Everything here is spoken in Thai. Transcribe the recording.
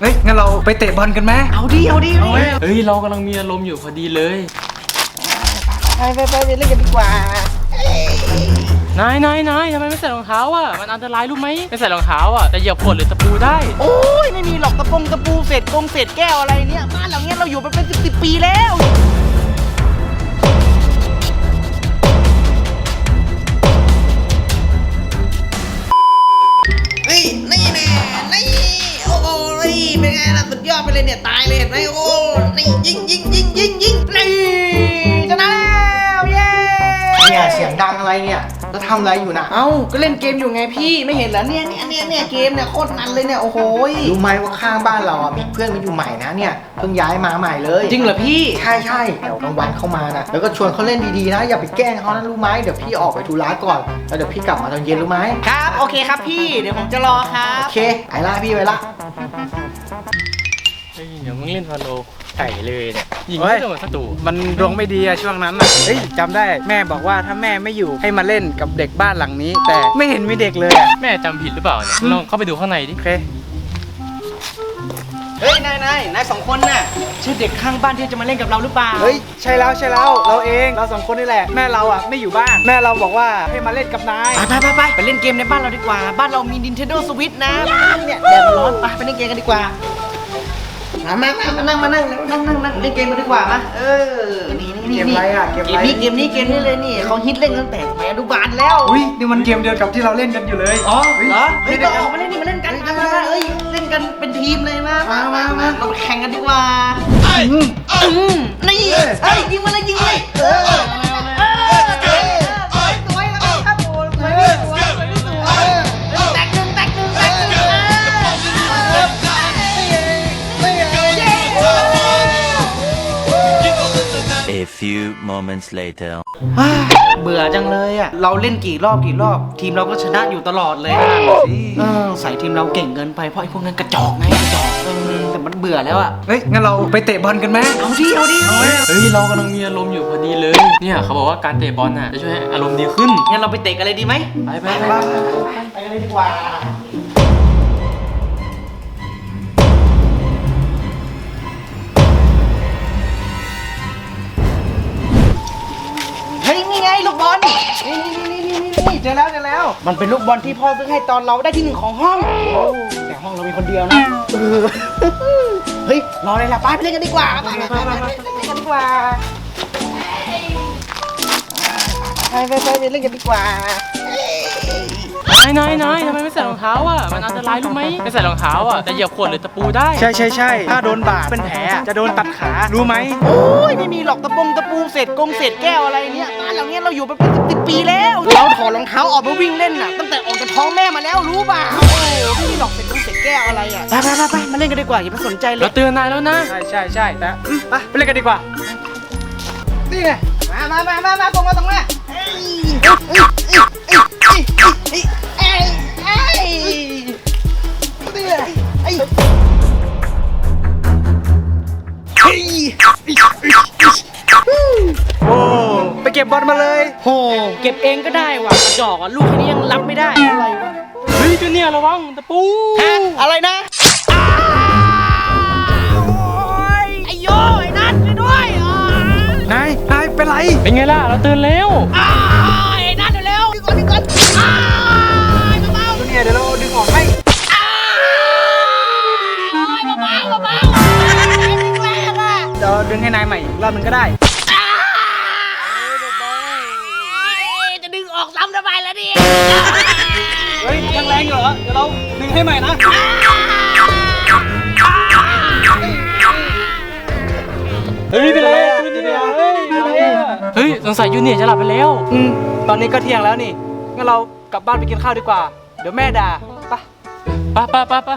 เฮ้ย งั้นเราไปเตะบอลกันไหมเอาดิเอาดิเอาดิเฮ้ย เรากำลังมีอารมณ์อยู่พอดีเลย ไปไปไปไปเล่นกันดีกว่า นายนายนายทำไมไม่ใส่รองเท้าอะ มันอันตรายรู้ไหมไม่ใส่รองเท้าอะแต่เหยียบขวดหรือตะปูได้ โอ้ย ไม่มีหรอกตะปงตะปูเศษกงเศษแก้วอะไรเนี่ย บ้านหลังเนี้ยเราอยู่มาเป็นสิบสิบปีแล้ว ยอดไปเลยเนี่ยตายเลยเห็นไหมโอ้นี่ยิงยิงยิงยิงยิงนี่ชนะแล้วเย้เนี่ยเสียงดังอะไรเนี่ยแล้วทำอะไรอยู่นะเอ้าก็เล่นเกมอยู่ไงพี่ไม่เห็นเหรอเนี่ยเนี่ยเนี่ยเนี่ยเกมเนี่ยโคตรมันเลยเนี่ยโอ้โหยรู้ไหมว่าข้างบ้านเราอะมีเพื่อนมาอยู่ใหม่นะเนี่ยเพิ่งย้ายมาใหม่เลยจริงเหรอพี่ใช่ใช่เดี๋ยวกลางวันเข้ามานะแล้วก็ชวนเขาเล่นดีๆนะ อย่าไปแกล้งเขานะรู้ไหมเดี๋ยวพี่ออกไปธุระก่อนแล้วเดี๋ยวพี่กลับมาตอนเย็นรู้ไหมครับ โอเคครับพี่เดี๋ยวผมจะรอครัโอบ เคไอ้ล่าพี่ไปละ เฮ้ยเดี๋ยวมึงเล่นพาโลไก่เลยเนี่ยยิงเฮ้ไม่ยโดนศัตรูมันดวงไม่ดีอะช่วงนั้นอะเฮ้ยจำได้แม่บอกว่าถ้าแม่ไม่อยู่ให้มาเล่นกับเด็กบ้านหลังนี้ แต่ไม่เห็นมีเด็กเลยอะแม่จำผิดหรือเปล่าเนี่ยลองเข้าไปดูข้างในดิ โอเคเฮ้ยนายนายนายสองคนน่ะใช่เด็กข้างบ้านที่จะมาเล่นกับเราหรือเปล่าเฮ้ยใช่แล้วใช่แล้วเราเองเราสองคนนี่แหละ แม่เราอะไม่อยู่บ้าน แม่เราบอกว่าให้มาเล่นกับนายไปไปไปไปไปเล่นเกมในบ้านเราดีกว่า บ้านเรามี Nintendo Switch นะเนี่ยแดดมันร้อนไปไปเล่นเกมกันดีกว่า มามามามานั่งมานั่งนั่งนั่งนั่งเล่นเกมกันดีกว่ามาเออ นี่นี่นี่เกมอะไรอะเกมเกอะมไร นี้เกมนี้เกมนี้เลยนี่เขาฮิตเล่นกันตั้งแต่สมัยอนุบาลแล้วอุ้ยนี่มันเกมเดียวกับที่เราเล่นกันอยู่เลยอ๋อฮ้ยเหรอเฮ้ยเดี๋ก็ยวออกมาเล่นนี่มาเล่นกันมามามาเอ้ยเล่นกันเป็นทีมเลยนะมามามาเรามาแข่งกันดีกว่าอืมอืมนี่เอ้ยยิงมาเลยยิงเลยเออเออเอ A few moments later. ฮ่าเบื่อจังเลยอะ เราเล่นกี่รอบกี่รอบ ทีมเราก็ชนะอยู่ตลอดเลยเออใส่ทีมเราเก่งเกินไปเพราะไอ้พวกนั้นกระจอกไงกระจอกเออแต่มันเบื่อแล้วอะ เฮ้ย งั้นเราไปเตะบอลกันไหมเอาดิเอาดิเอาดิเฮ้ยเรากำลังมีอารมณ์อยู่พอดีเลย เนี่ยเขาบอกว่าการเตะบอลน่ะจะช่วยให้อารมณ์ดีขึ้น งั้นเราไปเตะกันเลยดีไหมไปไปไปไปกันเลยดีกว่า นี่ไงลูกบอลนี่นี่นี่นี่นี่นี่เจอแล้วเจอแล้ว มันเป็นลูกบอลที่พ่อซื้อให้ตอนเราได้ที่หนึ่งของห้อง แต่ห้องเรามีคนเดียวนะเออเฮ้ย รอเลยล่ะป้าไปเล่นกันดีกว่าไปไปไปไปไปเล่นกันดีกว่า ไปไปไปไปเล่นกันดีกว่านายนายนายทำไมไม่ใส่รองเท้าอะ มันอันตรายรู้ไหมไม่ใส่รองเท้าอะแต่เหยียบขวดหรือตะปูได้ ใช่ใช่ใช่ถ้าโดนบาดเป็นแผลอะจะโดนตัดขารู้ไหมโอ้ยไม่มีหรอกตะปงตะปูเศษกงเศษแก้วอะไรเนี่ยบ้านหลังเนี้ยเราอยู่มาเป็นสิบสิบปีแล้ว เราถอดรองเท้าออกมาวิ่งเล่นน่ะตั้งแต่ออกจากท้องแม่มาแล้วรู้เปล่าโอ้ไม่มีหรอกเศษกงเศษแก้วอะไรอะไปไปไปไปมาเล่นกันดีกว่าอย่าไปสนใจเลเรายเตือนนายแล้วนะ ใช่ใช่ใช่แต่อืมไปไปเล่นกันดีกว่านี่ไงมามามามามาตรงมาตรงมา เอ้ยเอ้ยเอ้ยเอ้ยเอ้ยเอ้ยเอ้ยนี่แหละเอ้ยเฮ้ยโอ้ไปเก็บบอลมาเลยโหเก็บเองก็ได้ว่ะกระจอกอะลูกแค่นี้ยังรับไม่ได้อะไรวะเฮ้ยจูเนียร์ระวังตะปูฮะอะไรนะ เป็นไรเป็นไงล่ะ เราเตือนแล้วอ้าไอ้นัทเร็วๆดึงก่อนดึงก่อนอ้ายเบาเนี่ยเดี๋ยวเราดึงออกให้ๆอ้ายเบาๆเบาๆไอ้ติ๊กแรกอะเดี๋ยวดึงให้นายใหม่อีกรอบหนึงก็ได้อ้ายจะดึงออกซ้ำทำไมล่ะเนี่ยเฮ้ยยังแรงอยู่เหรอเดี๋ยวเราดึงให้ใหม่นะเฮ้ยเป็นไรจูเนียร์ เฮ้ยสงสัยจูเนียร์จะหลับไปแล้วอืมตอนนี้ก็เที่ยงแล้วนี่งั้นเรากลับบ้านไปกินข้าวดีกว่า เดี๋ยวแม่ด่าไปไปไปไปไป